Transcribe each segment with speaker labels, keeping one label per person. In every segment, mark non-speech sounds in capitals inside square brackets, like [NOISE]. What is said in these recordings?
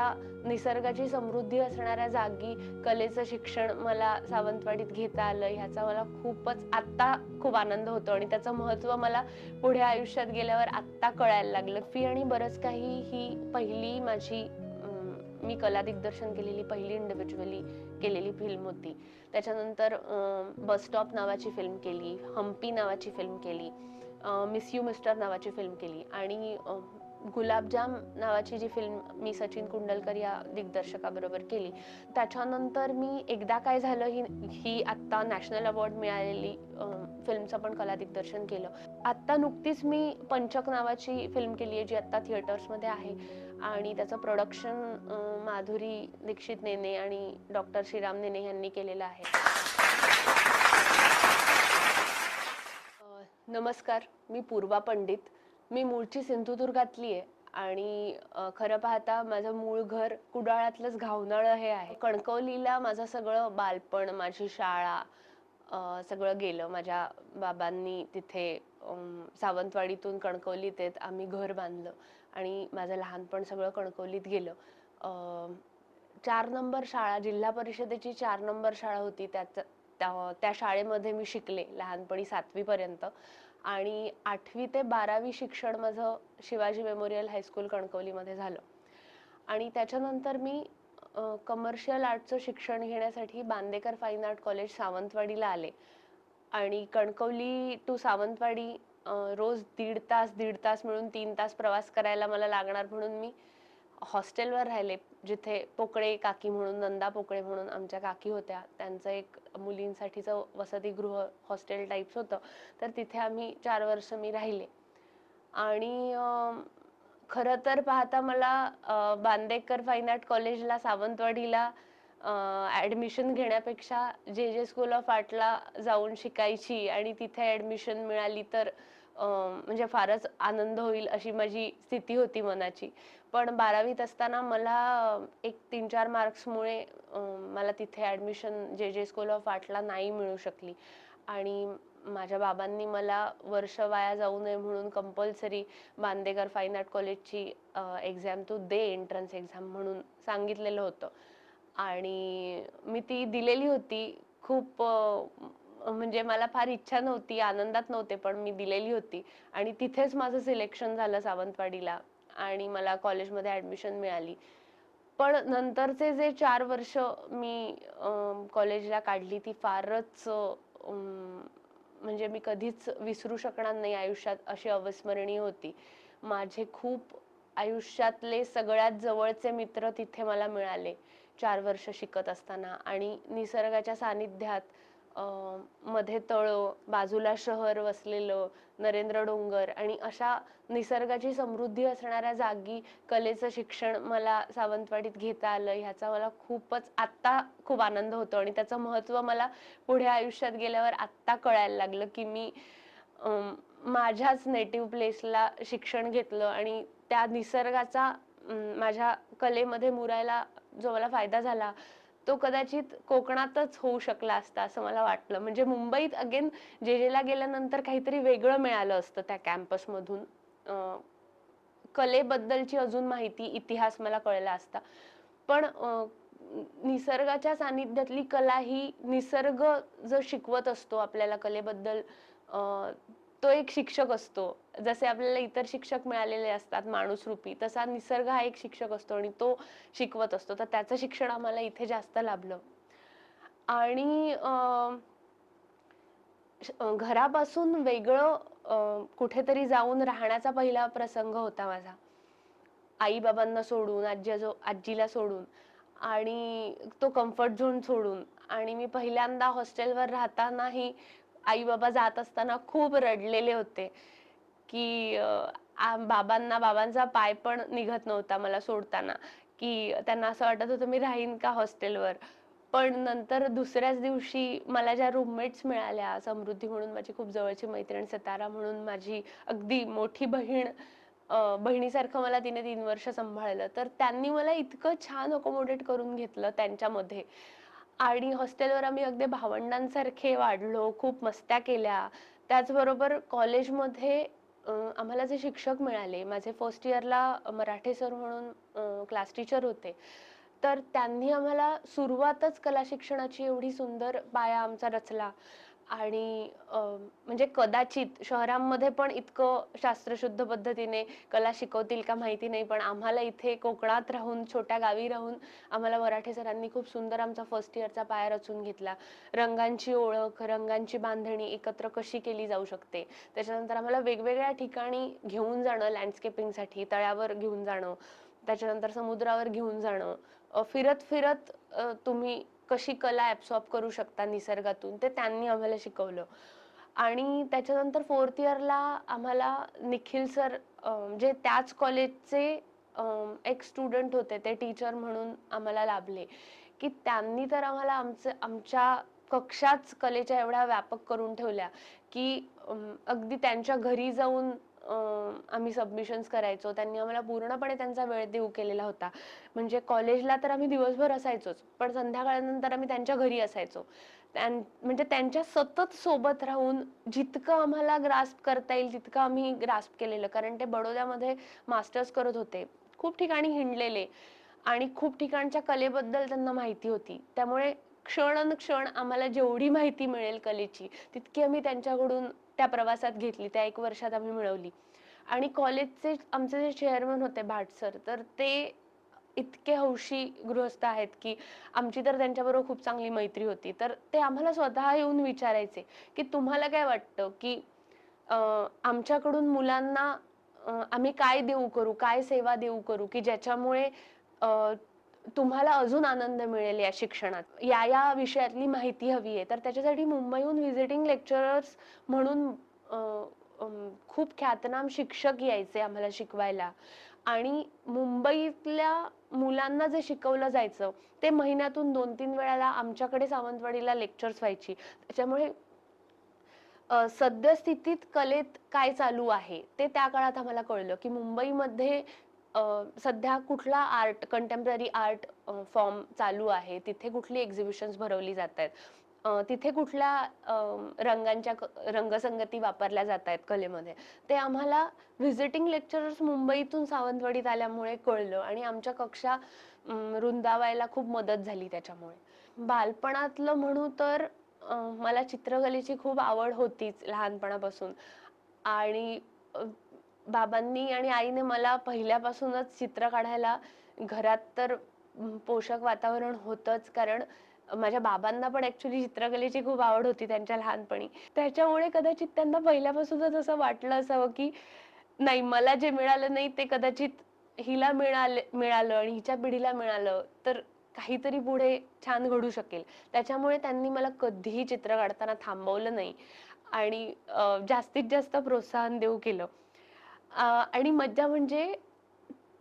Speaker 1: अशा निसर्गाची समृद्धी असणाऱ्या जागी कलेचं शिक्षण मला सावंतवाडीत घेता आलं ह्याचा मला खूपच आत्ता खूप आनंद होतो आणि त्याचं महत्त्व मला पुढे आयुष्यात गेल्यावर आत्ता कळायला लागलं. फी आणि बरंच काही ही पहिली माझी मी कला दिग्दर्शन केलेली पहिली इंडिव्हिज्युअली केलेली फिल्म होती. त्याच्यानंतर बस स्टॉप नावाची फिल्म केली हम्पी नावाची फिल्म केली मिस यू मिस्टर नावाची फिल्म केली आणि गुलाबजाम नावाची जी फिल्म मी सचिन कुंडलकर या दिग्दर्शकाबरोबर केली त्याच्यानंतर मी एकदा काय झालं ही ही आत्ता नॅशनल अवॉर्ड मिळालेली फिल्मचं पण कला दिग्दर्शन केलं. आत्ता नुकतीच मी पंचक नावाची फिल्म केली आहे जी आत्ता थिएटर्समध्ये आहे. आणि त्याचं प्रोडक्शन माधुरी दीक्षित नेने आणि डॉक्टर श्रीराम नेने यांनी केलेलं आहे. नमस्कार मी पूर्वा पंडित. मी मूळची सिंधुदुर्गातली आहे आणि खरं पाहता माझं मूळ घर कुडाळातलंच घावनाळं हे आहे. कणकवलीला माझं सगळं बालपण माझी शाळा सगळं गेलं. माझ्या बाबांनी तिथे सावंतवाडीतून कणकवलीत येत आम्ही घर बांधलं आणि माझं लहानपण सगळं कणकवलीत गेलं. चार नंबर शाळा जिल्हा परिषदेची चार नंबर शाळा होती त्याचं त्या त्या शाळेमध्ये मी शिकले लहानपणी सातवीपर्यंत. आणि आठवी ते बारावी शिक्षण माझं शिवाजी मेमोरियल हायस्कूल कणकवलीमध्ये झालं. आणि त्याच्यानंतर मी कमर्शियल आर्टचं शिक्षण घेण्यासाठी बांदेकर फाईन आर्ट कॉलेज सावंतवाडीला आले. आणि कणकवली टू सावंतवाडी रोज दीड तास दीड तास मिळून तीन तास प्रवास करायला मला लागणार म्हणून मी हॉस्टेलवर राहिले जिथे पोकळे काकी म्हणून नंदा पोकळे म्हणून आमच्या काकी होत्या. त्यांचं एक मुलींसाठीचं वसतिगृह हॉस्टेल टाईप्स होतं. तर तिथे आम्ही चार वर्ष मी राहिले. आणि खरं तर पाहता मला बांदेकर फाईन आर्ट कॉलेजला सावंतवाडीला ॲडमिशन घेण्यापेक्षा जे जे स्कूल ऑफ आर्टला जाऊन शिकायची आणि तिथे ॲडमिशन मिळाली तर म्हणजे फारच आनंद होईल अशी माझी स्थिती होती मनाची. पण बारावीत असताना मला एक तीन चार मार्क्समुळे मला तिथे ॲडमिशन जे जे स्कूल ऑफ आर्टला नाही मिळू शकली. आणि माझ्या बाबांनी मला वर्ष वाया जाऊ नये म्हणून कंपल्सरी बांदेकर फाईन आर्ट कॉलेजची एक्झाम तू दे एंट्रन्स एक्झाम म्हणून सांगितलेलं होतं. आणि मी ती दिलेली होती. खूप म्हणजे मला फार इच्छा नव्हती आनंदात नव्हते पण मी दिलेली होती. आणि तिथेच माझं सिलेक्शन झालं सावंतवाडीला. आणि मला कॉलेजमध्ये ॲडमिशन मिळाली. पण नंतरचे जे चार वर्ष मी कॉलेजला काढली ती फारच म्हणजे मी कधीच विसरू शकणार नाही आयुष्यात अशी अविस्मरणीय होती. माझे खूप आयुष्यातले सगळ्यात जवळचे मित्र तिथे मला मिळाले चार वर्ष शिकत असताना. आणि निसर्गाच्या सानिध्यात मध्ये तळं बाजूला शहर वसलेलं नरेंद्र डोंगर आणि अशा निसर्गाची समृद्धी असणाऱ्या जागी कलेचं शिक्षण मला सावंतवाडीत घेता आलं ह्याचा मला खूपच आत्ता खूप आनंद होतो आणि त्याचं महत्त्व मला पुढे आयुष्यात गेल्यावर आत्ता कळायला लागलं की मी माझ्याच नेटिव्ह प्लेसला शिक्षण घेतलं आणि त्या निसर्गाचा माझ्या कलेमध्ये मुरायला जो मला फायदा झाला तो कदाचित कोकणातच होऊ शकला असता असं मला वाटलं. म्हणजे मुंबईत अगेन जे जेला गेल्यानंतर काहीतरी वेगळं मिळालं असतं त्या कॅम्पसमधून. कलेबद्दलची अजून माहिती इतिहास मला कळला असता. पण निसर्गाच्या सानिध्यातली कला ही निसर्ग जो शिकवत असतो आपल्याला कलेबद्दल तो एक शिक्षक असतो. जसे आपल्याला इतर शिक्षक मिळालेले असतात माणूस रूपी तसा निसर्ग हा एक शिक्षक असतो आणि तो शिकवत असतो. तर त्याचं शिक्षण आम्हाला इथे जास्त लाभलं. आणि घरापासून वेगळं कुठेतरी जाऊन राहण्याचा पहिला प्रसंग होता माझा. आई बाबांना सोडून आजी आजो आजीला सोडून आणि तो कम्फर्ट झोन सोडून. आणि मी पहिल्यांदा हॉस्टेलवर राहतानाही आई बाबा जात असताना खूप रडलेले होते. की बाबांना बाबांचा पाय पण निघत नव्हता मला सोडताना की त्यांना असं वाटत होतं मी राहीन का हॉस्टेलवर? पण नंतर दुसऱ्याच दिवशी मला ज्या रूममेट्स मिळाल्या समृद्धी म्हणून माझी खूप जवळची मैत्रीण सतारा म्हणून माझी अगदी मोठी बहीण बहिणीसारखं मला तिने तीन वर्ष सांभाळलं. तर त्यांनी मला इतकं छान अकोमोडेट करून घेतलं त्यांच्यामध्ये. आणि हॉस्टेलवर आम्ही अगदी भावंडांसारखे वाढलो खूप मस्त्या केल्या. त्याचबरोबर कॉलेजमध्ये आम्हाला जे शिक्षक मिळाले माझे फर्स्ट इयरला मराठे सर म्हणून क्लास टीचर होते. तर त्यांनी आम्हाला सुरुवातच कला शिक्षणाची एवढी सुंदर पाया आमचा रचला. आणि म्हणजे कदाचित शहरांमध्ये पण इतकं शास्त्रशुद्ध पद्धतीने कला शिकवतील का माहिती नाही पण आम्हाला इथे कोकणात राहून छोट्या गावी राहून आम्हाला मराठे सरांनी खूप सुंदर आमचा फर्स्ट इयरचा पाया रचून घेतला. रंगांची ओळख रंगांची बांधणी एकत्र कशी केली जाऊ शकते? त्याच्यानंतर आम्हाला वेगवेगळ्या ठिकाणी घेऊन जाणं लँडस्केपिंगसाठी तळ्यावर घेऊन जाणं त्याच्यानंतर समुद्रावर घेऊन जाणं फिरत फिरत तुम्ही कशी कला ॲब्सॉर्ब करू शकता निसर्गातून ते त्यांनी आम्हाला शिकवलं. आणि त्याच्यानंतर फोर्थ इयरला आम्हाला निखिल सर जे त्याच कॉलेजचे एक स्टुडंट होते ते टीचर म्हणून आम्हाला लाभले. की त्यांनी तर आम्हाला आमचं आमच्या कक्षाच कलेच्या एवढ्या व्यापक करून ठेवल्या की अगदी त्यांच्या घरी जाऊन आम्ही सबमिशन्स करायचो. त्यांनी आम्हाला पूर्णपणे त्यांचा वेळ देऊ केलेला होता. म्हणजे कॉलेजला तर आम्ही दिवसभर असायचोच. पण संध्याकाळनंतर आम्ही त्यांच्या घरी असायचो. त्यां म्हणजे त्यांच्या सतत सोबत राहून जितकं आम्हाला ग्रास्प करता येईल तितकं आम्ही ग्रास्प केलेलं. कारण ते बडोद्यामध्ये मास्टर्स करत होते. खूप ठिकाणी हिंडलेले. आणि खूप ठिकाणच्या कलेबद्दल त्यांना माहिती होती. त्यामुळे क्षण क्षण आम्हाला जेवढी माहिती मिळेल कलेची तितकी आम्ही त्यांच्याकडून त्या प्रवासात घेतली त्या एक वर्षात आम्ही मिळवली. आणि कॉलेजचे आमचे जे चेअरमन होते भाट सर तर ते इतके हौशी गृहस्थ आहेत की आमची तर त्यांच्याबरोबर खूप चांगली मैत्री होती. तर ते आम्हाला स्वतः येऊन विचारायचे की तुम्हाला काय वाटतं की आमच्याकडून मुलांना आम्ही काय देऊ करू काय सेवा देऊ करू की ज्याच्यामुळे तुम्हाला अजून आनंद मिळेल या शिक्षणात. या या विषयातली माहिती हवी आहे. तर त्याच्यासाठी मुंबईहून व्हिजिटिंग लेक्चरर्स म्हणून खूप ख्यातनाम शिक्षक यायचे आम्हाला शिकवायला. आणि मुंबईतल्या मुलांना जे शिकवलं जायचं ते महिन्यातून दोन तीन वेळाला आमच्याकडे सावंतवाडीला लेक्चर्स व्हायची. त्याच्यामुळे सद्यस्थितीत कलेत काय चालू आहे ते त्या काळात आम्हाला कळलं की मुंबईमध्ये सध्या कुठला आर्ट कंटेम्पररी आर्ट फॉर्म चालू आहे? तिथे कुठली एक्झिबिशन्स भरवली जात आहेत? तिथे कुठल्या रंगांच्या क- रंगसंगती वापरल्या जात आहेत कलेमध्ये? ते आम्हाला व्हिजिटिंग लेक्चरर्स मुंबईतून सावंतवाडीत आल्यामुळे कळलं आणि आमच्या कक्षा रुंदावायला खूप मदत झाली त्याच्यामुळे. बालपणातलं म्हणू तर मला चित्रकलेची खूप आवड होतीच लहानपणापासून. आणि बाबांनी आणि आईने मला पहिल्यापासूनच चित्र काढायला घरात तर पोषक वातावरण होतंच. कारण माझ्या बाबांना पण ऍक्च्युली चित्रकलेची खूप आवड होती त्यांच्या लहानपणी. त्याच्यामुळे कदाचित त्यांना पहिल्यापासूनच असं वाटलं असावं की नाही मला जे मिळालं नाही ते कदाचित हिला मिळाले मिळालं आणि हिच्या पिढीला मिळालं तर काहीतरी पुढे छान घडू शकेल. त्याच्यामुळे त्यांनी मला कधीही चित्र काढताना थांबवलं नाही. आणि जास्तीत जास्त प्रोत्साहन देऊ केलं. आणि मज्जा म्हणजे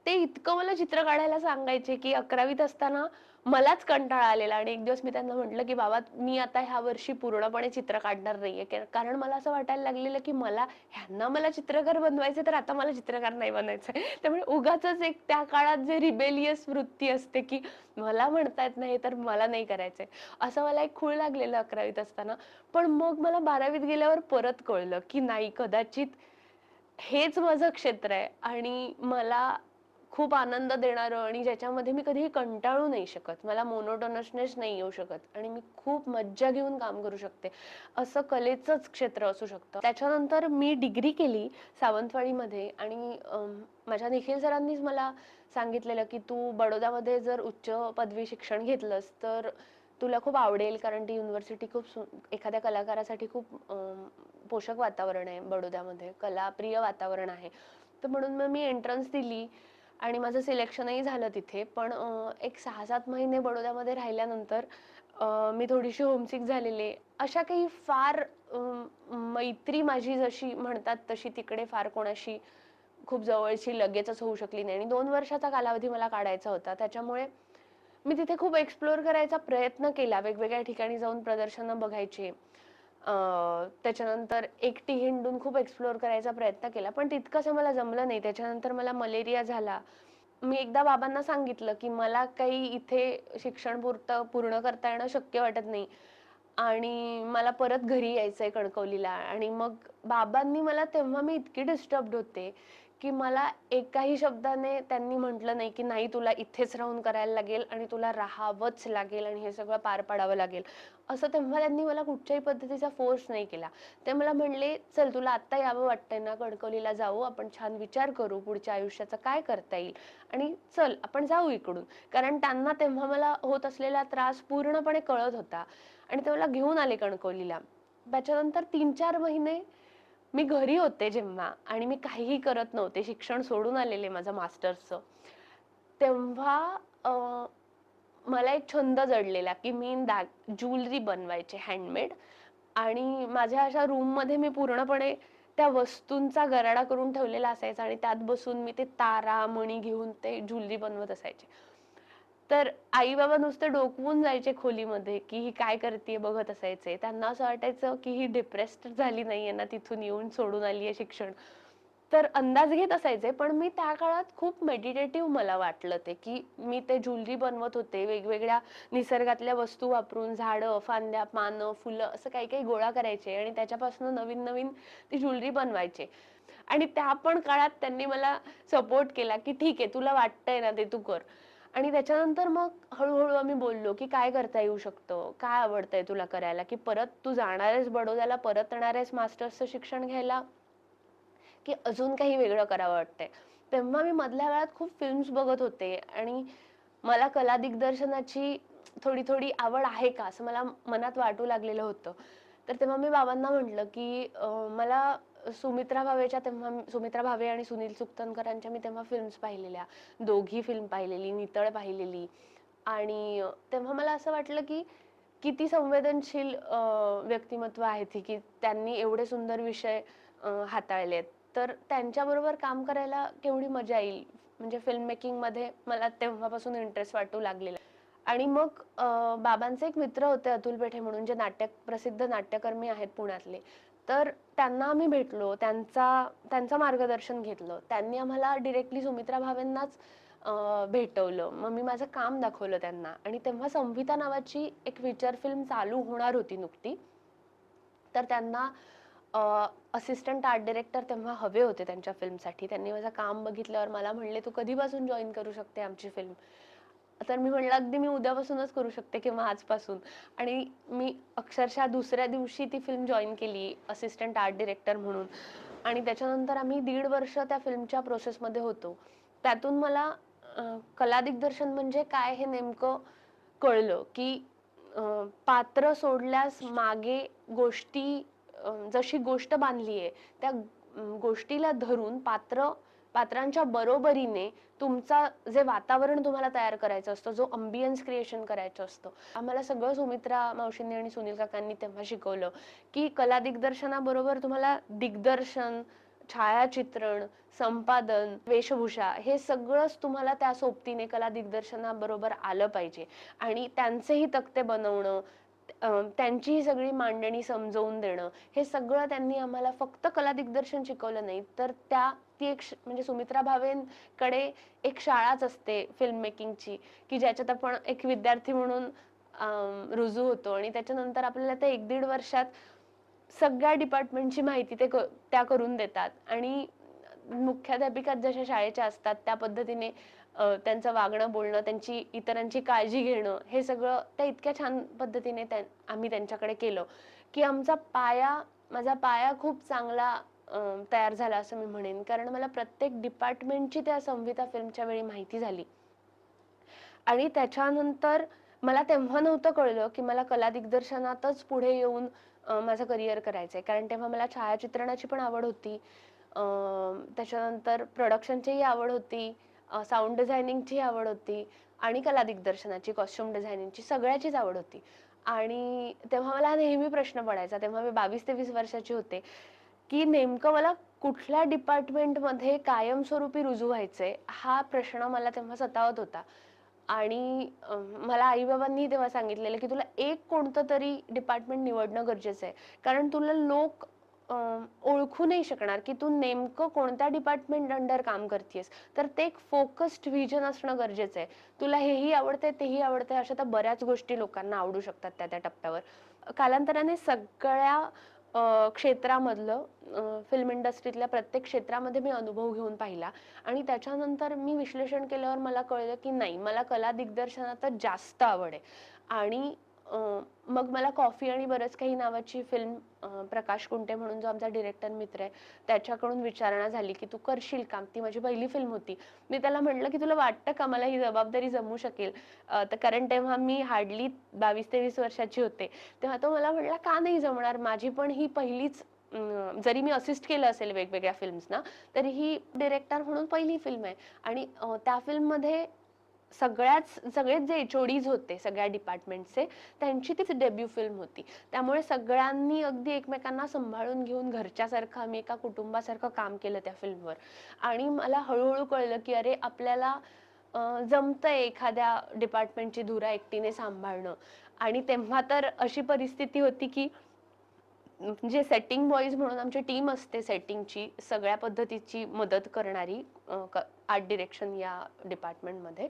Speaker 1: ते इतकं मला चित्र काढायला सांगायचे की अकरावीत असताना मलाच कंटाळा आलेला आणि एक दिवस मी त्यांना म्हटलं की बाबा मी आता ह्या वर्षी पूर्णपणे चित्र काढणार नाहीये. कारण मला असं वाटायला लागलेलं की मला ह्यांना मला चित्रकार बनवायचे तर आता मला चित्रकार नाही बनायचंय. [LAUGHS] त्यामुळे उगाच एक त्या काळात जे रिबेलियस वृत्ती असते की मला म्हणता येत नाही तर मला नाही करायचंय. असं मला एक खूळ लागलेलं अकरावीत असताना. पण मग मला बारावीत गेल्यावर परत कळलं की नाही कदाचित हेच माझं क्षेत्र आहे. आणि मला खूप आनंद देणारं आणि ज्याच्यामध्ये मी कधीही कंटाळू नाही शकत. मला मोनोटोनसनेस नाही येऊ शकत. आणि मी खूप मज्जा घेऊन काम करू शकते. असं कलेचंच क्षेत्र असू शकतं. त्याच्यानंतर मी डिग्री केली सावंतवाडीमध्ये. आणि माझ्या निखिल सरांनीच मला सांगितलेलं की तू बडोदामध्ये जर उच्च पदवी शिक्षण घेतलंस तर तुला खूप आवडेल कारण ती युनिव्हर्सिटी खूप सु एखाद्या कलाकारासाठी खूप पोषक वातावरण आहे बडोद्यामध्ये कलाप्रिय वातावरण आहे. तर म्हणून मग मी एंट्रन्स दिली आणि माझं सिलेक्शनही झालं तिथे. पण एक सहा सात महिने बडोद्यामध्ये राहिल्यानंतर मी थोडीशी होमसिक झालेले. अशा काही फार मैत्री माझी जशी म्हणतात तशी तिकडे फार कोणाशी खूप जवळची लगेचच होऊ शकली नाही. आणि दोन वर्षाचा कालावधी मला काढायचा होता. त्याच्यामुळे मी तिथे खूप एक्सप्लोअर करायचा प्रयत्न केला. वेगवेगळ्या ठिकाणी जाऊन प्रदर्शनं बघायची. त्याच्यानंतर एकटी हिंडून खूप एक्सप्लोअर करायचा प्रयत्न केला. पण तितकंसं मला जमलं नाही. त्याच्यानंतर मला मलेरिया झाला. मी एकदा बाबांना सांगितलं की मला काही इथे शिक्षण पुरतं पूर्ण करता येणं शक्य वाटत नाही. आणि मला परत घरी यायचंय कणकवलीला. आणि मग बाबांनी मला तेव्हा मी इतकी डिस्टर्ब होते की मला एकाही शब्दाने त्यांनी म्हटलं नाही की नाही तुला इथेच राहून करायला लागेल आणि तुला राहावंच लागेल आणि हे सगळं पार पाडावं लागेल. असं तेव्हा त्यांनी मला कुठच्याही पद्धतीचा फोर्स नाही केला. ते मला म्हणले चल तुला आत्ता यावं वाटतंय ना कणकवलीला जाऊ आपण छान विचार करू पुढच्या आयुष्याचं काय करता येईल. आणि चल आपण जाऊ इकडून. कारण त्यांना तेव्हा मला होत असलेला त्रास पूर्णपणे कळत होता. आणि ते मला घेऊन आले कणकवलीला त्याच्यानंतर तीन चार महिने मी घरी होते जेव्हा आणि मी काहीही करत नव्हते शिक्षण सोडून आलेले माझं मास्टर्सचं तेव्हा मला एक छंद जडलेला की मी दाग ज्वेलरी बनवायचे हँडमेड आणि माझ्या अशा रूममध्ये मी पूर्णपणे त्या वस्तूंचा गराडा करून ठेवलेला असायचा आणि त्यात बसून मी ते तारा मणी घेऊन ते ज्वेलरी बनवत असायचे. तर आई बाबा नुसते डोकवून जायचे खोलीमध्ये की ही काय करते बघत असायचे. त्यांना असं वाटायचं की ही डिप्रेस्ड झाली नाहीये ना तिथून येऊन सोडून आली आहे शिक्षण. तर अंदाज घेत असायचे पण मी त्या काळात खूप मेडिटेटिव्ह मला वाटलं ते की मी ते ज्वेलरी बनवत होते. वेगवेगळ्या निसर्गातल्या वस्तू वापरून झाडं फांद्या पानं फुलं असं काही काही गोळा करायचे आणि त्याच्यापासून नवीन नवीन ती ज्वेलरी बनवायचे. आणि त्या पण काळात त्यांनी मला सपोर्ट केला की ठीक आहे तुला वाटतंय ना ते तू कर. आणि त्याच्यानंतर मग हळूहळू आम्ही बोललो की काय करता येऊ शकतं? काय आवडतंय तुला करायला? की परत तू जाणार आहेस बडोद्याला परत येणार आहेस मास्टर्सचं शिक्षण घ्यायला? की अजून काही वेगळं करावं वाटतंय? तेव्हा मी मधल्या वेळात खूप फिल्म्स बघत होते आणि मला कला दिग्दर्शनाची थोडी थोडी आवड आहे का असं मला मनात वाटू लागलेलं होतं. तर तेव्हा मी बाबांना म्हटलं की मला सुमित्रा भावेच्या तेव्हा सुमित्रा भावे आणि सुनील सुक्तनकरांच्या मी तेव्हा फिल्म्स पाहिलेल्या. दोघी फिल्म पाहिलेली नितळ पाहिलेली. आणि तेव्हा मला असं वाटलं की किती संवेदनशील व्यक्तिमत्व आहेत ही की त्यांनी एवढे सुंदर विषय हाताळले हाताळलेत. तर त्यांच्याबरोबर काम करायला केवढी मजा येईल? म्हणजे फिल्म मेकिंगमध्ये मला तेव्हापासून इंटरेस्ट वाटू लागलेला. आणि मग बाबांचे एक मित्र होते अतुल पेठे म्हणून जे नाट्य प्रसिद्ध नाट्यकर्मी आहेत पुण्यातले. तर त्यांना आम्ही भेटलो त्यांचा त्यांचं मार्गदर्शन घेतलं. त्यांनी आम्हाला डिरेक्टली सुमित्रा भावेंनाच भेटवलं. मग मी माझं काम दाखवलं त्यांना. आणि तेव्हा संविता नावाची एक फीचर फिल्म चालू होणार होती नुकती. तर त्यांना असिस्टंट आर्ट डिरेक्टर तेव्हा हवे होते त्यांच्या फिल्मसाठी त्यांनी माझं काम बघितल्यावर मला म्हणले तू कधीपासून जॉईन करू शकते आमची फिल्म तर मी म्हणलं अगदी मी उद्यापासूनच करू शकते किंवा आजपासून. आणि मी अक्षरशः दुसऱ्या दिवशी ती फिल्म जॉईन केली असिस्टंट आर्ट डिरेक्टर म्हणून. आणि त्याच्यानंतर आम्ही दीड वर्ष त्या फिल्मच्या प्रोसेसमध्ये होतो. त्यातून मला कला दिग्दर्शन म्हणजे काय हे नेमकं कळलं की पात्र सोडल्यास मागे गोष्टी जशी गोष्ट बांधली आहे त्या गोष्टीला धरून पात्र पात्रांच्या बरोबरीने तुमचा जे वातावरण तुम्हाला तयार करायचं असतं जो अंबियन्स क्रिएशन करायचं असतं. आम्हाला सगळं सुमित्रा मावशींनी आणि सुनील काकांनी तेव्हा शिकवलं की कला दिग्दर्शनाबरोबर तुम्हाला दिग्दर्शन छायाचित्रण संपादन वेशभूषा हे सगळंच तुम्हाला त्या सोबतीने कला दिग्दर्शनाबरोबर आलं पाहिजे. आणि त्यांचेही तक्ते बनवणं त्यांचीही त्यांची ही सगळी मांडणी समजवून देणं हे सगळं त्यांनी आम्हाला फक्त कला दिग्दर्शन शिकवलं नाही तर त्या ती एक श- म्हणजे सुमित्रा भावेंकडे एक शाळाच असते फिल्म मेकिंगची की ज्याच्यात आपण एक विद्यार्थी म्हणून रुजू होतो आणि त्याच्यानंतर आपल्याला ते एक दीड वर्षात सगळ्या डिपार्टमेंटची माहिती ते क- त्या करून देतात. आणि मुख्याध्यापिका जशा शाळेच्या असतात त्या पद्धतीने त्यांचं वागणं बोलणं त्यांची इतरांची काळजी घेणं हे सगळं त्या इतक्या छान पद्धतीने त्या आम्ही त्यांच्याकडे केलं की आमचा पाया माझा पाया खूप चांगला तयार झाला असं मी म्हणेन. कारण मला प्रत्येक डिपार्टमेंटची त्या संहिता फिल्मच्या वेळी माहिती झाली. आणि त्याच्यानंतर मला तेव्हा नव्हतं कळलं की मला कला दिग्दर्शनातच पुढे येऊन माझं करिअर करायचं आहे कारण तेव्हा मला छायाचित्रणाची पण आवड होती. त्याच्यानंतर प्रोडक्शनचीही आवड होती. साऊंड डिझायनिंगची आवड होती. आणि कला दिग्दर्शनाची कॉस्ट्युम डिझायनिंगची सगळ्याचीच आवड होती. आणि तेव्हा मला नेहमी प्रश्न पडायचा. तेव्हा मी बावीस तेवीस वर्षाची होते. की नेमकं मला कुठल्या डिपार्टमेंटमध्ये कायमस्वरूपी रुजू व्हायचंय हा प्रश्न मला तेव्हा सतावत होता. आणि मला आईबाबांनी तेव्हा सांगितलेलं की तुला एक कोणतं तरी डिपार्टमेंट निवडणं गरजेचं आहे. कारण तुला लोक ओळखू नाही शकणार की तू नेमकं कोणत्या डिपार्टमेंट अंडर काम करतेस तर ते एक फोकस्ड व्हिजन असणं गरजेचं आहे. तुला हेही आवडतंय तेही आवडतंय अशा तर बऱ्याच गोष्टी लोकांना आवडू शकतात त्या त्या टप्प्यावर. कालांतराने सगळ्या क्षेत्रामधलं फिल्म इंडस्ट्रीतल्या प्रत्येक क्षेत्रामध्ये मी अनुभव घेऊन पाहिला. आणि त्याच्यानंतर मी विश्लेषण केल्यावर मला कळलं की नाही मला कला दिग्दर्शनातच जास्त आवड आहे. आणि मग मला कॉफी आणि बरंच काही नावाची फिल्म प्रकाश कुंटे म्हणून जो आमचा डिरेक्टर मित्र आहे त्याच्याकडून विचारणा झाली की तू करशील काम. ती माझी पहिली फिल्म होती. मी त्याला म्हटलं की तुला वाटतं का मला ही जबाबदारी जमू शकेल? तर कारण तेव्हा मी हार्डली बावीस तेवीस वर्षाची होते. तेव्हा तो मला म्हटला का नाही जमणार? माझी पण ही पहिलीच जरी मी असिस्ट केलं असेल वेगवेगळ्या फिल्म्सना तरी ही डिरेक्टर म्हणून पहिली फिल्म आहे. आणि त्या फिल्ममध्ये सगळ्याच सगळेच जे एचओडीज होते सगळ्या डिपार्टमेंटचे त्यांची तीच डेब्यू फिल्म होती. त्यामुळे सगळ्यांनी अगदी एकमेकांना सांभाळून घेऊन घरच्यासारखं आम्ही एका कुटुंबासारखं काम केलं त्या फिल्मवर आणि मला हळूहळू कळलं की अरे आपल्याला जमतंय एखाद्या डिपार्टमेंटची धुरा एकटीने सांभाळणं. आणि तेव्हा तर अशी परिस्थिती होती की जे सेटिंग बॉईज म्हणून आमची टीम असते सेटिंगची सगळ्या पद्धतीची मदत करणारी आर्ट डिरेक्शन या डिपार्टमेंटमध्ये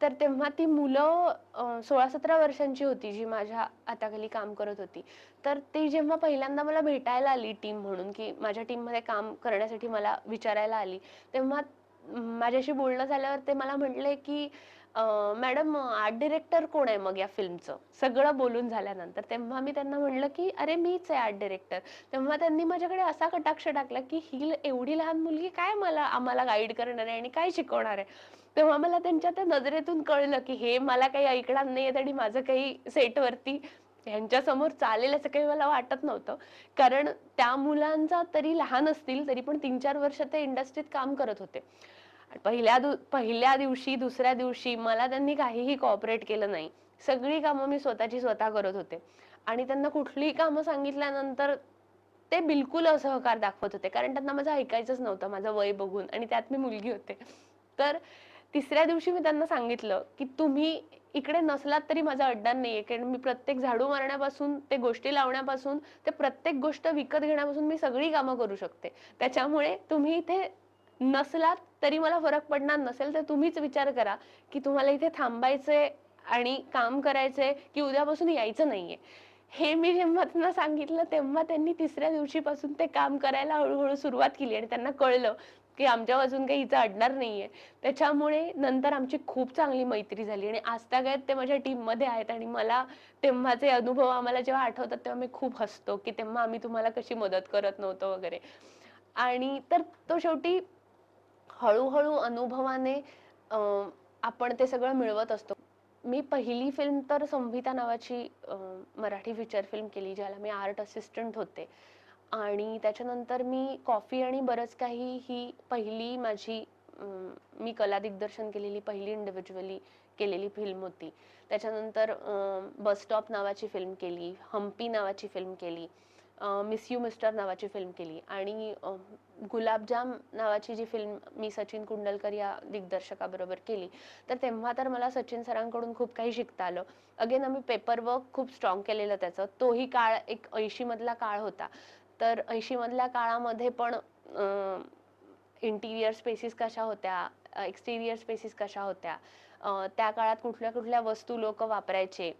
Speaker 1: तर तेव्हा ती मुलं सोळा सतरा वर्षांची होती जी माझ्या हाताखाली काम करत होती. तर ती जेव्हा पहिल्यांदा मला भेटायला आली टीम म्हणून की माझ्या टीममध्ये काम करण्यासाठी मला विचारायला आली तेव्हा माझ्याशी बोलणं झाल्यावर ते मला म्हटले की मॅडम आर्ट डिरेक्टर कोण आहे मग या फिल्मचं? सगळं बोलून झाल्यानंतर तेव्हा मी त्यांना म्हणलं की अरे मीच आहे आर्ट डिरेक्टर. तेव्हा त्यांनी माझ्याकडे असा कटाक्ष टाकला की ही एवढी लहान मुलगी काय मला आम्हाला गाईड करणार आहे आणि काय शिकवणार आहे? तेव्हा मला त्यांच्या त्या नजरेतून कळलं की हे मला काही ऐकणार नाहीये आणि माझं काही सेटवरती ह्यांच्या समोर चालेल असं काही मला वाटत नव्हतं. कारण त्या मुलांचा तरी लहान असतील तरी पण तीन चार वर्ष ते इंडस्ट्रीत काम करत होते. पहिल्या दु- पहिल्या दिवशी दुसऱ्या दिवशी मला त्यांनी काहीही कॉपरेट केलं नाही. सगळी कामं मी स्वतःची स्वतः करत होते. आणि त्यांना कुठलीही कामं सांगितल्यानंतर ते बिलकुल असहकार दाखवत होते. कारण त्यांना माझं ऐकायचंच नव्हतं माझं वय बघून. आणि त्यात मी मुलगी होते. तर तिसऱ्या दिवशी मी त्यांना सांगितलं की तुम्ही इकडे नसलात तरी माझा अड्डा नाहीये. कारण मी प्रत्येक झाडू मारण्यापासून ते गोष्टी लावण्यापासून ते प्रत्येक गोष्ट विकत घेण्यापासून मी सगळी कामं करू शकते. त्याच्यामुळे तुम्ही इथे नसलात तरी मला फरक पडणार नसेल तर तुम्हीच विचार करा की तुम्हाला इथे थांबायचंय आणि काम करायचंय की उद्यापासून यायचं नाहीये. हे मी जेव्हा त्यांना सांगितलं तेव्हा त्यांनी तिसऱ्या दिवशीपासून ते काम करायला हळूहळू सुरुवात केली आणि त्यांना कळलं की आमच्या बाजून काही हिचं अडणार नाहीये. त्याच्यामुळे नंतर आमची खूप चांगली मैत्री झाली आणि आजतागायत ते माझ्या टीममध्ये आहेत आणि मला तेव्हाचे अनुभव आम्हाला जेव्हा आठवतात तेव्हा मी खूप हसतो की तेव्हा आम्ही तुम्हाला कशी मदत करत नव्हतो वगैरे. आणि तर तो शेवटी हळूहळू अनुभवाने आपण ते सगळं मिळवत असतो. मी पहिली फिल्म तर संहिता नावाची मराठी फीचर फिल्म केली ज्याला मी आर्ट असिस्टंट होते. आणि त्याच्यानंतर मी कॉफी आणि बरंच काही ही पहिली माझी मी कला दिग्दर्शन केलेली पहिली इंडिव्हिज्युअली केलेली फिल्म होती. त्याच्यानंतर बस स्टॉप नावाची फिल्म केली हम्पी नावाची फिल्म केली. मिस यू मिस्टर नावाची फिल्म केली. आणि गुलाबजाम नावाची जी फिल्म मी सचिन कुंडलकर या दिग्दर्शकाबरोबर केली. तर तेव्हा तर मला सचिन सरांकडून खूप काही शिकता आलं. अगेन आम्ही पेपर वर्क खूप स्ट्रॉंग केलेलं त्याचं. तोही काळ एक ऐंशीमधला काळ होता. तर ऐंशीमधल्या काळामध्ये पण इंटिरियर स्पेसिस कशा होत्या एक्सटिरियर स्पेसिस कशा होत्या त्या काळात कुठल्या कुठल्या वस्तू लोक वापरायचे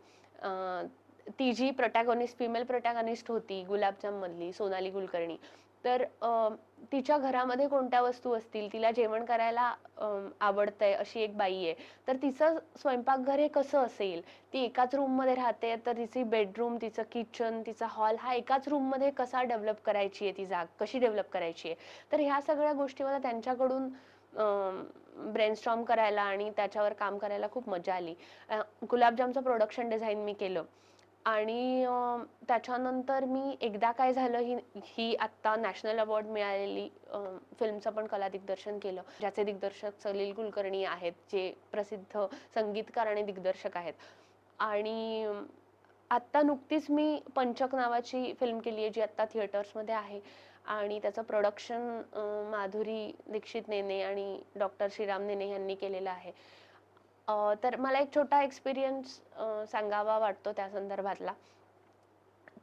Speaker 1: ती जी प्रोटॅगॉनिस्ट फिमेल प्रोटॅगॉनिस्ट होती गुलाबजाम मधली सोनाली कुलकर्णी तर तिच्या घरामध्ये कोणत्या वस्तू असतील तिला जेवण करायला आवडतंय अशी एक बाई आहे. तर तिचं स्वयंपाकघर हे कसं असेल ती एकाच रूममध्ये राहते तर तिची बेडरूम तिचं किचन तिचा हॉल हा एकाच रूममध्ये कसा डेव्हलप करायची आहे ती जाग कशी डेव्हलप करायची आहे? तर ह्या सगळ्या गोष्टी मला त्यांच्याकडून ब्रेनस्टॉर्म करायला आणि त्याच्यावर काम करायला खूप मजा आली. गुलाबजामचं प्रोडक्शन डिझाईन मी केलं. आणि त्याच्यानंतर मी एकदा काय झालं ही ही आत्ता नॅशनल अवॉर्ड मिळालेली फिल्मचं पण कला दिग्दर्शन केलं ज्याचे दिग्दर्शक सलील कुलकर्णी आहेत जे प्रसिद्ध संगीतकार आणि दिग्दर्शक आहेत. आणि आत्ता नुकतीच मी पंचक नावाची फिल्म केली आहे जी आत्ता थिएटर्समध्ये आहे. आणि त्याचं प्रोडक्शन माधुरी दीक्षित नेने आणि डॉक्टर श्रीराम नेने यांनी केलेलं आहे. तर मला एक छोटा एक्सपिरियन्स सांगावा वाटतो त्या संदर्भातला.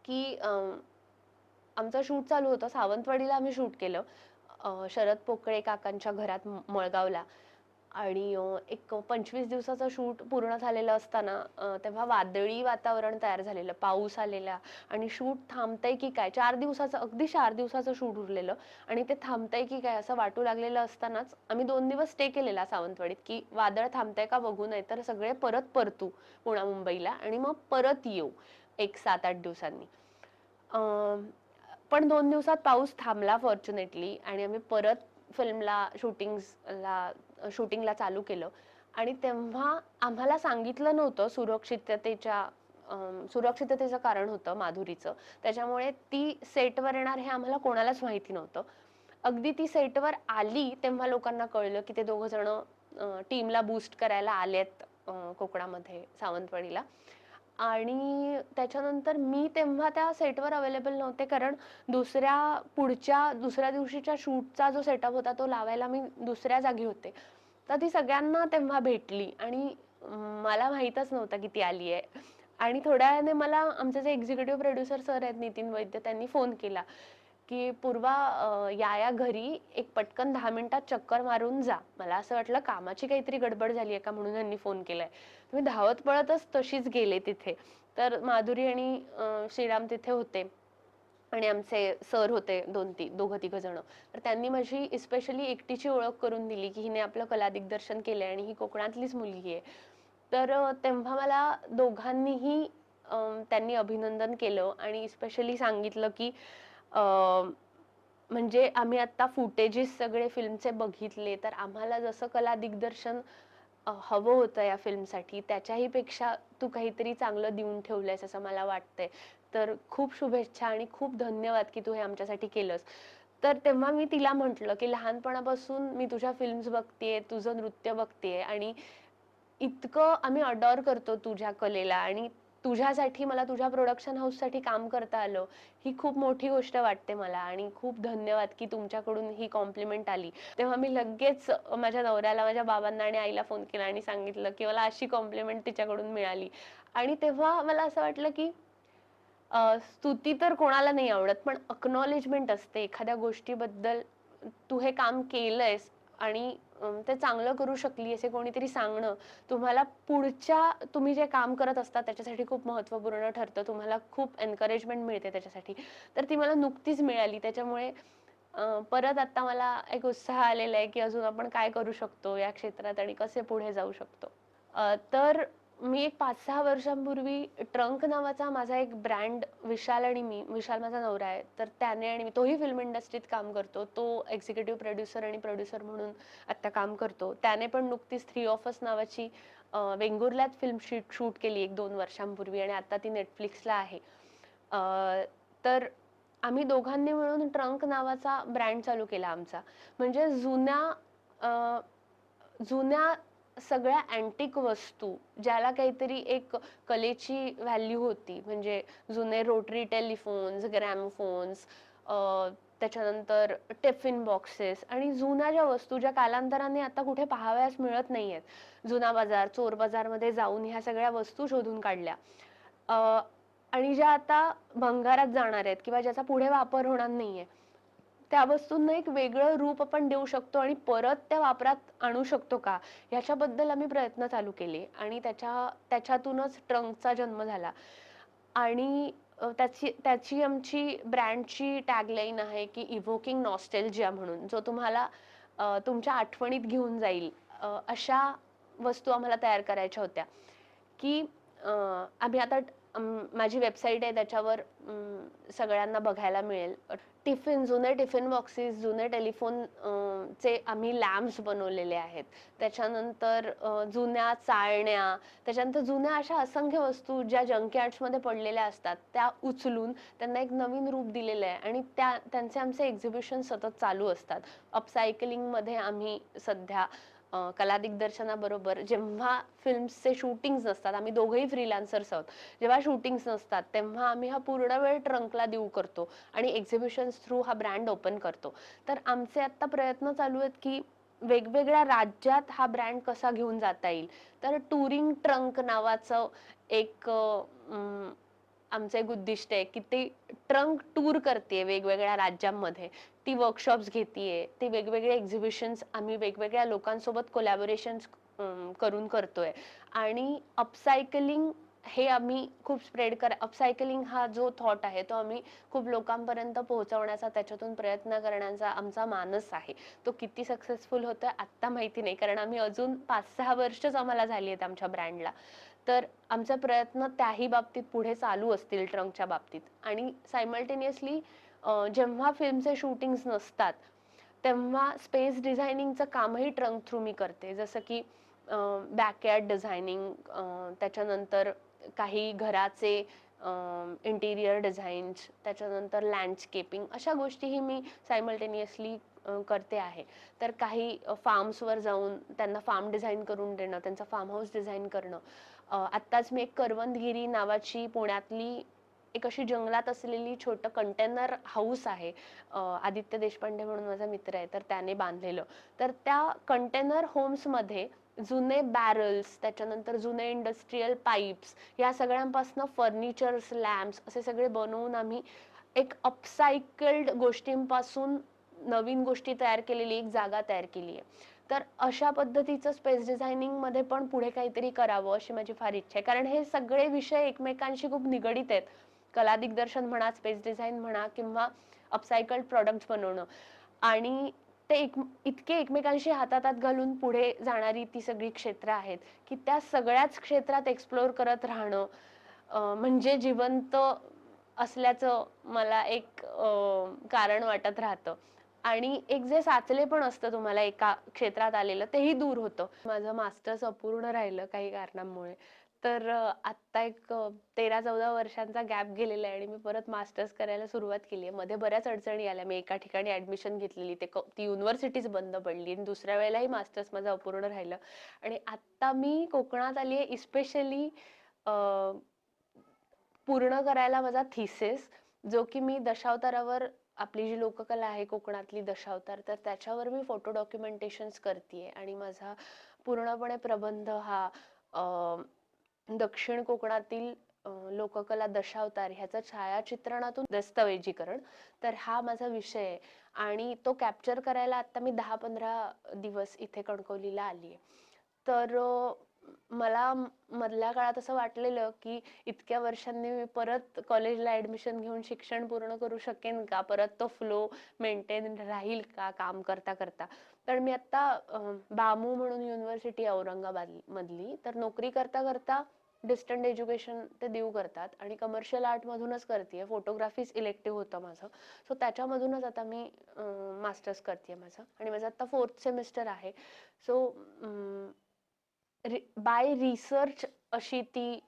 Speaker 1: की अं, आमचं शूट चालू होतं. सावंतवाडीला आम्ही शूट केलं. शरद पोकळे काकांच्या घरात म- मळगावला. आणि एक पंचवीस दिवसाचं शूट पूर्ण झालेलं असताना तेव्हा वादळी वातावरण तयार झालेलं पाऊस आलेला आणि शूट थांबतंय की काय? चार दिवसाचं अगदी चार दिवसाचं शूट उरलेलं आणि ते थांबतंय की काय असं वाटू लागलेलं असतानाच आम्ही दोन दिवस स्टे केलेला सावंतवाडीत की वादळ थांबतंय का बघू नाही तर सगळे परत परतू पुणा मुंबईला आणि मग परत येऊ एक सात आठ दिवसांनी. पण दोन दिवसात पाऊस थांबला फॉर्च्युनेटली आणि आम्ही परत फिल्मला शूटिंग्सला शूटिंगला चालू केलं. आणि तेव्हा आम्हाला सांगितलं नव्हतं सुरक्षिततेच्या सुरक्षिततेचं कारण होतं माधुरीचं. त्याच्यामुळे ती सेटवर येणार हे आम्हाला कोणालाच माहिती नव्हतं. अगदी ती सेटवर आली तेव्हा लोकांना कळलं की ते दोघं जण टीमला बूस्ट करायला आलेत कोकणामध्ये सावंतवाडीला. आणि त्याच्यानंतर मी तेव्हा त्या सेटवर अवेलेबल नव्हते कारण दुसऱ्या पुढच्या दुसऱ्या दिवशीच्या शूटचा जो सेटअप होता तो लावायला मी दुसऱ्या जागी होते. तर ती सगळ्यांना तेव्हा भेटली आणि मला माहीतच नव्हतं की ती आली आहे. आणि थोड्या वेळाने मला आमचे जे एक्झिक्युटिव्ह प्रोड्युसर सर आहेत नितीन वैद्य त्यांनी फोन केला की पूर्वा या या घरी एक पटकन दहा मिनिटात चक्कर मारून जा. मला असं वाटलं कामाची काहीतरी गडबड झाली आहे का म्हणून त्यांनी फोन केलाय. मी धावत पळतच तशीच गेले तिथे. तर माधुरी आणि श्रीराम तिथे होते. आणि आमचे सर होते दोन ती दोघं तिघ जण. तर त्यांनी माझी इस्पेशली एकटीची ओळख करून दिली की हिने आपलं कला दिग्दर्शन केलंय आणि ही कोकणातलीच मुलगी आहे. तर तेव्हा मला दोघांनीही त्यांनी अभिनंदन केलं आणि स्पेशली सांगितलं की अं, म्हणजे आम्ही आता फुटेजेस सगळे फिल्मचे बघितले तर आम्हाला जसं कला दिग्दर्शन हवं होतं या फिल्मसाठी. त्याच्याही पेक्षा तू काहीतरी चांगलं देऊन ठेवलंयस असं मला वाटतंय. तर खूप शुभेच्छा आणि खूप धन्यवाद की तू हे आमच्यासाठी केलंस. तर तेव्हा मी तिला म्हटलं की लहानपणापासून मी तुझ्या फिल्म्स बघतेय तुझं नृत्य बघतेय आणि इतकं आम्ही अडॉर करतो तुझ्या कलेला आणि तुझ्यासाठी मला तुझ्या प्रोडक्शन हाऊससाठी काम करता आलं ही खूप मोठी गोष्ट वाटते मला. आणि खूप धन्यवाद की तुमच्याकडून ही कॉम्प्लिमेंट आली. तेव्हा मी लगेच माझ्या नवऱ्याला माझ्या बाबांना आणि आईला फोन केला आणि सांगितलं की मला अशी कॉम्प्लिमेंट तिच्याकडून मिळाली. आणि तेव्हा मला असं वाटलं की स्तुती तर कोणाला नाही आवडत पण अक्नॉलेजमेंट असते. एखाद्या गोष्टीबद्दल तू हे काम केलंयस आणि ते चांगलं करू शकली असे कोणीतरी सांगणं तुम्हाला पुढच्या तुम्ही जे काम करत असता त्याच्यासाठी खूप महत्त्वपूर्ण ठरतं. तुम्हाला खूप एनकरेजमेंट मिळते त्याच्यासाठी. तर ती मला नुकतीच मिळाली. त्याच्यामुळे परत आता मला एक उत्साह आलेला आहे की अजून आपण काय करू शकतो या क्षेत्रात आणि कसे पुढे जाऊ शकतो. तर मी एक पाच सहा वर्षांपूर्वी ट्रंक नावाचा माझा एक ब्रँड विशाल आणि मी विशाल माझा नवरा आहे. तर त्याने आणि मी तोही फिल्म इंडस्ट्रीत काम करतो. तो एक्झिक्युटिव्ह प्रोड्युसर आणि प्रोड्युसर म्हणून आत्ता काम करतो. त्याने पण नुकतीच थ्री ऑफर्स नावाची वेंगुर्ल्यात फिल्म शूट शूट केली एक दोन वर्षांपूर्वी आणि आता ती नेटफ्लिक्सला आहे. तर आम्ही दोघांनी मिळून ट्रंक नावाचा ब्रँड चालू केला आमचा. म्हणजे जुन्या जुन्या सगळ्या अँटिक वस्तू ज्याला काहीतरी एक कलेची व्हॅल्यू होती. म्हणजे जुने रोटरी टेलिफोन्स ग्रॅमफोन्स त्याच्यानंतर टिफिन बॉक्सेस आणि जुन्या ज्या वस्तू ज्या कालांतराने आता कुठे पाहाव्यास मिळत नाही आहेत जुना बाजार चोर बाजारमध्ये जाऊन ह्या सगळ्या वस्तू शोधून काढल्या. आणि ज्या आता भंगारात जाणार आहेत किंवा ज्याचा पुढे वापर होणार नाहीये त्या वस्तूंना एक वेगळं रूप आपण देऊ शकतो आणि परत त्या वापरात आणू शकतो का? ह्याच्याबद्दल आम्ही प्रयत्न चालू केले आणि त्याच्या त्याच्यातूनच ट्रंकचा जन्म झाला. आणि त्याची त्याची आमची ब्रँडची टॅगलाईन आहे की इव्होकिंग नॉस्टेलजिया म्हणून जो तुम्हाला तुमच्या आठवणीत घेऊन जाईल अशा वस्तू आम्हाला तयार करायच्या होत्या. की आम्ही आता माझी वेबसाईट आहे त्याच्यावर सगळ्यांना बघायला मिळेल. टिफिन जुने टिफिन बॉक्सेस जुने टेलिफोन चे आम्ही लॅम्प्स बनवलेले आहेत. त्याच्यानंतर जुन्या चाळण्या त्याच्यानंतर जुन्या अशा असंख्य वस्तू ज्या मध्ये पडलेल्या असतात त्या उचलून त्यांना एक नवीन रूप दिलेलं आहे आणि त्या त्यांचे आमचे एक्झिबिशन सतत चालू असतात. अपसायकलिंगमध्ये आम्ही सध्या कला दिग्दर्शनाबरोबर जेव्हा फिल्म्सचे शूटिंग्स नसतात आम्ही दोघंही फ्रीलान्सर्स आहोत. जेव्हा शूटिंग्स नसतात तेव्हा आम्ही हा पूर्ण वेळ ट्रंकला देऊ करतो आणि एक्झिबिशन्स थ्रू हा ब्रँड ओपन करतो. तर आमचे आत्ता प्रयत्न चालू आहेत की वेगवेगळ्या राज्यात हा ब्रँड कसा घेऊन जाता येईल. तर टुरिंग ट्रंक नावाचं एक आमचं एक उद्दिष्ट आहे की ते ट्रंक टूर करते वेगवेगळ्या राज्यांमध्ये. ती वर्कशॉप्स घेते ते वेगवेगळे एक्झिबिशन्स आम्ही वेगवेगळ्या लोकांसोबत कोलॅबोरेशन्स करून करतोय. आणि अपसायकलिंग हे आम्ही खूप स्प्रेड कर अपसायकलिंग हा जो थॉट आहे तो आम्ही खूप लोकांपर्यंत पोहोचवण्याचा त्याच्यातून प्रयत्न करण्याचा आमचा मानस आहे. तो किती सक्सेसफुल होतोय आत्ता माहिती नाही. कारण आम्ही अजून पाच सहा वर्षच आम्हाला झाली आहेत आमच्या ब्रँडला तर आमचा प्रयत्न त्याही बाबतीत पुढे चालू असतील ट्रंकच्या बाबतीत. आणि सायमल्टेनियसली जेव्हा फिल्मचे शूटिंग्स नसतात तेव्हा स्पेस डिझायनिंगचं कामही ट्रंक थ्रू मी करते. जसं की बॅकयार्ड डिझायनिंग त्याच्यानंतर काही घराचे इंटिरियर डिझाईन्स त्याच्यानंतर लँडस्केपिंग अशा गोष्टीही मी सायमल्टेनियसली करते आहे. तर काही फार्म्सवर जाऊन त्यांना फार्म डिझाईन करून देणं त्यांचा फार्म हाऊस डिझाईन करणं आत्ताच मी एक करवंदगिरी नावाची पुण्यातली एक अशी जंगलात असलेली छोटं कंटेनर हाऊस आहे. आदित्य देशपांडे म्हणून माझा मित्र आहे तर त्याने बांधलेलं. तर त्या कंटेनर होम्समध्ये जुने बॅरल्स त्याच्यानंतर जुने इंडस्ट्रीयल पाईप्स या सगळ्यांपासनं फर्निचर्स लॅम्प्स असे सगळे बनवून आम्ही एक अपसायकल्ड गोष्टींपासून नवीन गोष्टी तयार केलेली एक जागा तयार केली आहे तर अशा पद्धतीचं स्पेस डिझायनिंगमध्ये पण पुढे काहीतरी करावं अशी माझी फार इच्छा आहे. कारण हे सगळे विषय एकमेकांशी खूप निगडीत आहेत. कला दिग्दर्शन म्हणा स्पेस डिझाईन म्हणा किंवा अपसायकल्ड प्रॉडक्ट्स बनवणं. आणि ते एक इतके एकमेकांशी हातातात घालून पुढे जाणारी ती सगळी क्षेत्र आहेत की त्या सगळ्याच क्षेत्रात एक्सप्लोअर करत राहणं म्हणजे जिवंत असल्याचं मला एक कारण वाटत राहतं. आणि एक जे साचले पण असतं तुम्हाला एका क्षेत्रात आलेलं तेही दूर होतं. माझं मास्टर्स अपूर्ण राहिलं काही कारणांमुळे. तर आत्ता एक तेरा चौदा वर्षांचा गॅप गेलेला आहे आणि मी परत मास्टर्स करायला सुरुवात केली आहे. मध्ये बऱ्याच अडचणी आल्या. मी एका ठिकाणी ऍडमिशन घेतलेली ते क- ती युनिव्हर्सिटीच बंद पडली आणि दुसऱ्या वेळेलाही मास्टर्स माझं अपूर्ण राहिलं. आणि आत्ता मी कोकणात आली आहे इस्पेशली पूर्ण करायला माझा थिसेस जो की मी दशावतारावर आपली जी लोककला आहे कोकणातली दशावतार तर त्याच्यावर मी फोटो डॉक्युमेंटेशन्स करते आणि माझा पूर्णपणे प्रबंध हा दक्षिण कोकणातील लोककला दशावतार ह्याचं छायाचित्रणातून दस्तऐवजीकरण. तर हा माझा विषय आहे. आणि तो कॅप्चर करायला आत्ता मी दहा पंधरा दिवस इथे कणकवलीला आली आहे तर मला मधल्या काळात असं वाटलेलं की इतक्या वर्षांनी मी परत कॉलेजला ऍडमिशन घेऊन शिक्षण पूर्ण करू शकेन का? परत तो फ्लो मेंटेन राहील का काम करता करता? तर मी आत्ता बामू म्हणून युनिव्हर्सिटी औरंगाबाद मधली. तर नोकरी करता करता डिस्टंट एज्युकेशन ते देऊ करतात आणि कमर्शियल आर्टमधूनच करते फोटोग्राफीच इलेक्टिव्ह होतं माझं. सो त्याच्यामधूनच आता मी मास्टर्स करते माझं. आणि माझं आता फोर्थ सेमिस्टर आहे. सो बाय रिसर्च अशी ती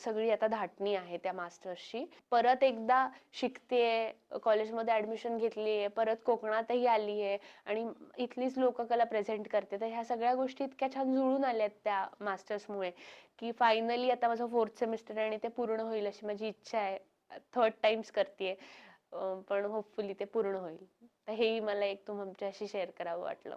Speaker 1: सगळी आता धाटणी आहे त्या मास्टर्सची. परत एकदा शिकतेय कॉलेजमध्ये ऍडमिशन घेतली आहे परत कोकणातही आली आहे आणि इथलीच लोककला प्रेझेंट करते. तर ह्या सगळ्या गोष्टी इतक्या छान जुळून आल्या आहेत त्या मास्टर्समुळे की फायनली आता माझं फोर्थ सेमिस्टर आहे आणि ते पूर्ण होईल अशी माझी इच्छा आहे. थर्ड टाइम्स करते पण होपफुली ते पूर्ण होईल. तर हेही मला एक तुमच्याशी शेअर करावं वाटलं.